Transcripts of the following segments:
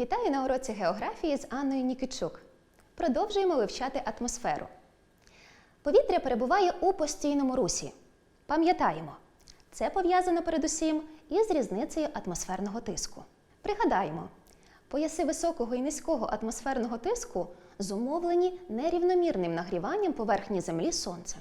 Вітаю на уроці географії з Анною Нікічук. Продовжуємо вивчати атмосферу. Повітря перебуває у постійному русі. Пам'ятаємо, це пов'язано передусім із різницею атмосферного тиску. Пригадаємо, пояси високого і низького атмосферного тиску зумовлені нерівномірним нагріванням поверхні Землі сонцем.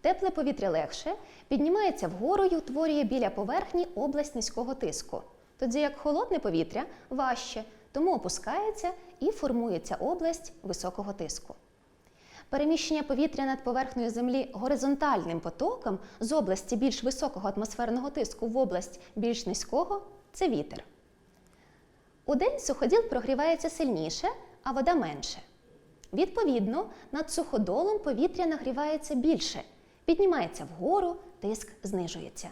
Тепле повітря легше піднімається вгору і утворює біля поверхні область низького тиску, тоді як холодне повітря важче, тому опускається і формується область високого тиску. Переміщення повітря над поверхнею Землі горизонтальним потоком з області більш високого атмосферного тиску в область більш низького це вітер. Удень суходіл прогрівається сильніше, а вода менше. Відповідно, над суходолом повітря нагрівається більше, піднімається вгору, тиск знижується.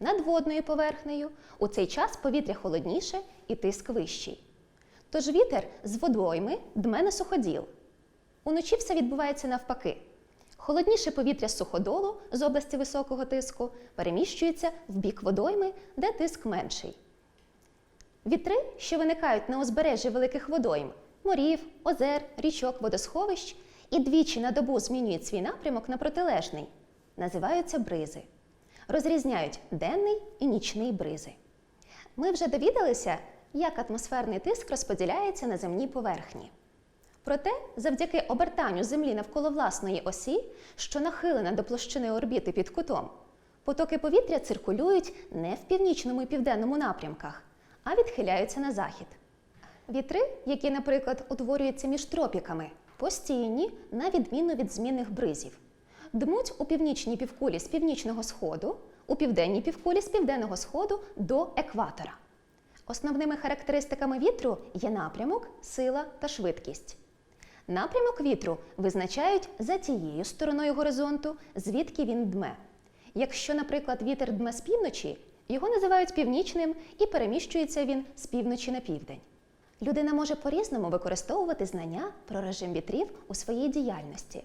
Над водною поверхнею у цей час повітря холодніше і тиск вищий. Тож вітер з водойми дме на суходіл. Уночі все відбувається навпаки. Холодніше повітря з суходолу з області високого тиску переміщується в бік водойми, де тиск менший. Вітри, що виникають на узбережжі великих водойм, морів, озер, річок, водосховищ і двічі на добу змінюють свій напрямок на протилежний, називаються бризи. Розрізняють денний і нічний бризи. Ми вже довідалися, як атмосферний тиск розподіляється на земній поверхні. Проте, завдяки обертанню Землі навколо власної осі, що нахилена до площини орбіти під кутом, потоки повітря циркулюють не в північному і південному напрямках, а відхиляються на захід. Вітри, які, наприклад, утворюються між тропіками, постійні, на відміну від змінних бризів, дмуть у північній півкулі з північного сходу, у південній півкулі з південного сходу до екватора. Основними характеристиками вітру є напрямок, сила та швидкість. Напрямок вітру визначають за тією стороною горизонту, звідки він дме. Якщо, наприклад, вітер дме з півночі, його називають північним і переміщується він з півночі на південь. Людина може по-різному використовувати знання про режим вітрів у своїй діяльності.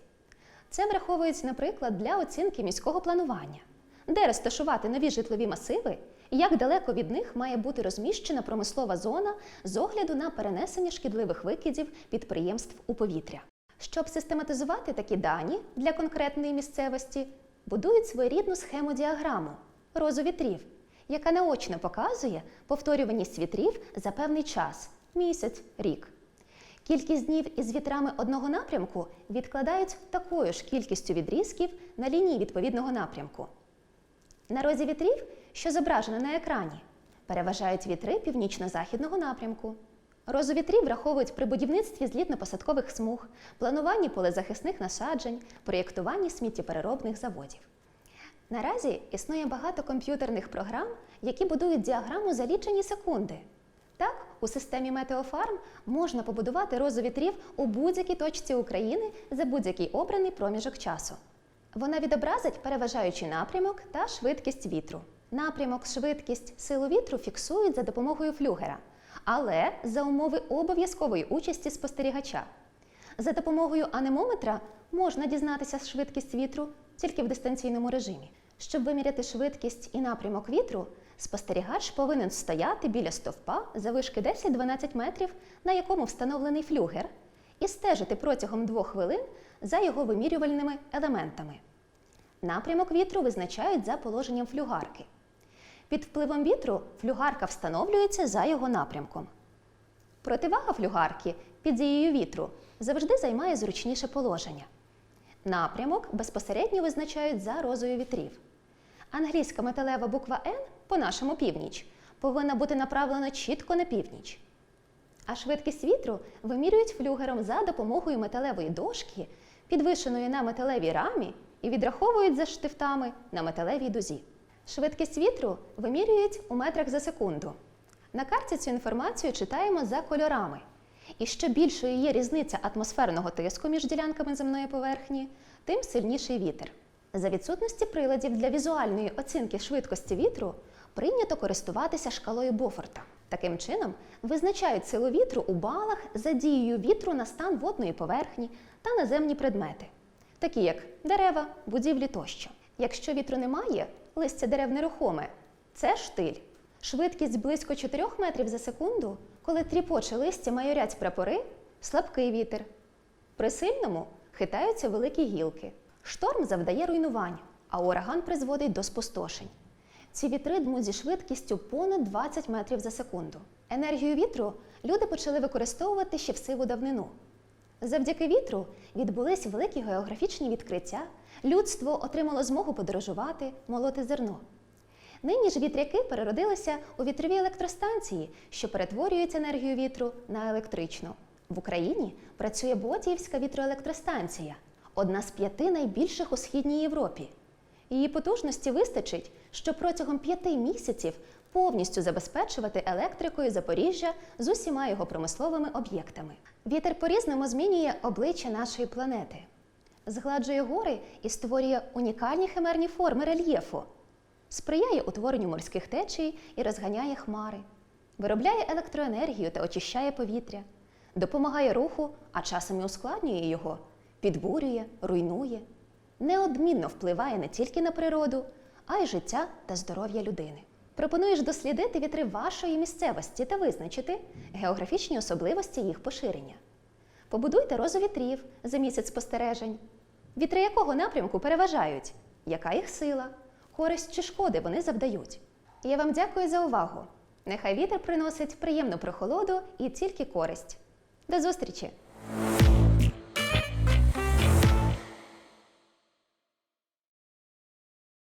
Це враховується, наприклад, для оцінки міського планування, де розташувати нові житлові масиви і як далеко від них має бути розміщена промислова зона з огляду на перенесення шкідливих викидів підприємств у повітря. Щоб систематизувати такі дані для конкретної місцевості, будують своєрідну схему діаграму розу вітрів, яка наочно показує повторюваність вітрів за певний час місяць, рік. Кількість днів із вітрами одного напрямку відкладають такою ж кількістю відрізків на лінії відповідного напрямку. На розі вітрів, що зображено на екрані, переважають вітри північно-західного напрямку. Розу вітрів враховують при будівництві злітно-посадкових смуг, плануванні полезахисних насаджень, проєктуванні сміттєпереробних заводів. Наразі існує багато комп'ютерних програм, які будують діаграму за лічені секунди. Так, у системі Метеофарм можна побудувати розу вітрів у будь-якій точці України за будь-який обраний проміжок часу. Вона відобразить переважаючий напрямок та швидкість вітру. Напрямок, швидкість, силу вітру фіксують за допомогою флюгера, але за умови обов'язкової участі спостерігача. За допомогою анемометра можна дізнатися швидкість вітру тільки в дистанційному режимі. Щоб виміряти швидкість і напрямок вітру, спостерігач повинен стояти біля стовпа завишки 10-12 метрів, на якому встановлений флюгер, і стежити протягом двох хвилин за його вимірювальними елементами. Напрямок вітру визначають за положенням флюгарки. Під впливом вітру флюгарка встановлюється за його напрямком. Противага флюгарки під дією вітру завжди займає зручніше положення. Напрямок безпосередньо визначають за розою вітрів. Англійська металева буква N по нашому північ повинна бути направлена чітко на північ. А швидкість вітру вимірюють флюгером за допомогою металевої дошки, підвишеної на металевій рамі, і відраховують за штифтами на металевій дузі. Швидкість вітру вимірюють у метрах за секунду. На карті цю інформацію читаємо за кольорами. І що більшою є різниця атмосферного тиску між ділянками земної поверхні, тим сильніший вітер. За відсутності приладів для візуальної оцінки швидкості вітру прийнято користуватися шкалою Бофорта. Таким чином, визначають силу вітру у балах за дією вітру на стан водної поверхні та наземні предмети, такі як дерева, будівлі тощо. Якщо вітру немає, листя дерев нерухоме це штиль. Швидкість близько 4 метрів за секунду, коли тріпоче листя майорять прапори, слабкий вітер. При сильному хитаються великі гілки. Шторм завдає руйнувань, а ураган призводить до спустошень. Ці вітри дмуть зі швидкістю понад 20 метрів за секунду. Енергію вітру люди почали використовувати ще в сиву давнину. Завдяки вітру відбулись великі географічні відкриття, людство отримало змогу подорожувати, молоти зерно. Нині ж вітряки переродилися у вітрові електростанції, що перетворюють енергію вітру на електричну. В Україні працює Ботіївська вітроелектростанція, одна з п'яти найбільших у східній Європі. Її потужності вистачить, щоб протягом п'яти місяців повністю забезпечувати електрикою Запоріжжя з усіма його промисловими об'єктами. Вітер по-різному змінює обличчя нашої планети, згладжує гори і створює унікальні химерні форми рельєфу, сприяє утворенню морських течій і розганяє хмари, виробляє електроенергію та очищає повітря, допомагає руху, а часом і ускладнює його, підбурює, руйнує, неодмінно впливає не тільки на природу, а й життя та здоров'я людини. Пропонуєш дослідити вітри вашої місцевості та визначити географічні особливості їх поширення. Побудуйте розу вітрів за місяць спостережень. Вітри якого напрямку переважають? Яка їх сила? Користь чи шкоди вони завдають? Я вам дякую за увагу. Нехай вітер приносить приємну прохолоду і тільки користь. До зустрічі!